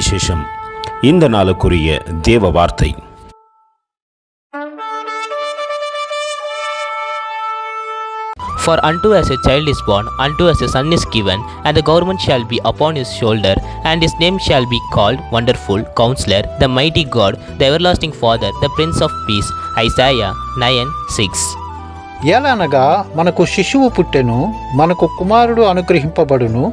சுவிசேஷம் இந்த நாளுக்குரிய தேவ வார்த்தை For unto us a child is born, unto us a son is given, and the government shall be upon his shoulder, and his name shall be called Wonderful, Counselor, the Mighty God, the Everlasting Father, the Prince of Peace. Isaiah 9 6. ఏలనగా మనకు శిశువు పుట్టెను మనకు కుమారుడు అనుగ్రహింపబడును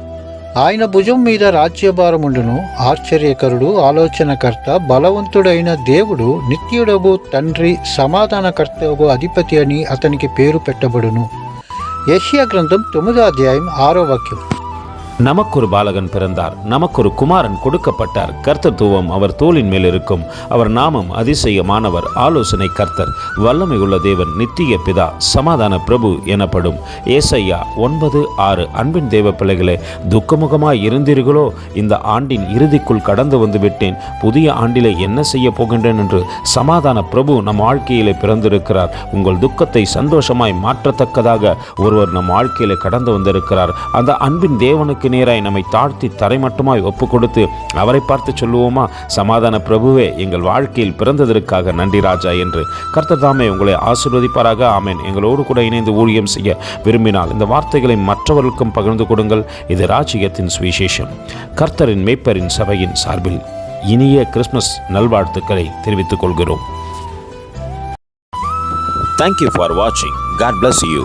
ఆయన భుజం మీద రాజ్యభారముండును. ఆశ్చర్యకరుడు ఆలోచనకర్త బలవంతుడైన దేవుడు నిత్యుడగు తండ్రి సమాధానకర్తగు అధిపతి అని అతనికి పేరు పెట్టబడును. యష్యా గ్రంథం తొమ్మిదో అధ్యాయం ఆరో వాక్యం. நமக்கொரு பாலகன் பிறந்தார். நமக்கொரு குமாரன் கொடுக்கப்பட்டார். கர்த்தத்துவம் அவர் தோளின் மேல் இருக்கும். அவர் நாமம் அதிசயமானவர். ஆலோசனை கர்த்தர். வல்லமை உள்ள தேவன் நித்திய பிதா சமாதான பிரபு எனப்படும். ஏசையா ஒன்பது ஆறு. அன்பின் தேவ பிள்ளைகளே துக்கமுகமாய் இருந்தீர்களோ? இந்த ஆண்டின் இறுதிக்குள் கடந்து வந்து விட்டேன். புதிய ஆண்டிலே என்ன செய்ய போகின்றேன் என்று சமாதான பிரபு நம் வாழ்க்கையிலே பிறந்திருக்கிறார். உங்கள் துக்கத்தை சந்தோஷமாய் மாற்றத்தக்கதாக ஒருவர் நம் வாழ்க்கையிலே கடந்து வந்திருக்கிறார். அந்த அன்பின் தேவனுக்கு நேராய் நம்மை தாழ்த்தி தரைமட்டமாய் ஒப்பு கொடுத்து அவரை பார்த்து சொல்லுவோமா? சமாதான பிரபுவே எங்கள் வாழ்க்கையில் பிறந்ததற்காக நன்றி ராஜா என்று. கர்த்தர் தாமே உங்களை ஆசிர்வதிப்பாராக. ஆமேன். எங்களோடு கூட இணைந்து ஊழியம் செய்ய விரும்பினால் இந்த வார்த்தைகளை மற்றவர்களுக்கும் பகிர்ந்து கொடுங்கள். இது ராஜ்யத்தின் சுவிசேஷம். கர்த்தரின் மேய்ப்பரின் சபையின் சார்பில் இனிய கிறிஸ்மஸ் நல்வாழ்த்துக்களை தெரிவித்துக் கொள்கிறோம். தேங்க்யூ ஃபார் வாட்சிங் காட் பிளஸ் யூ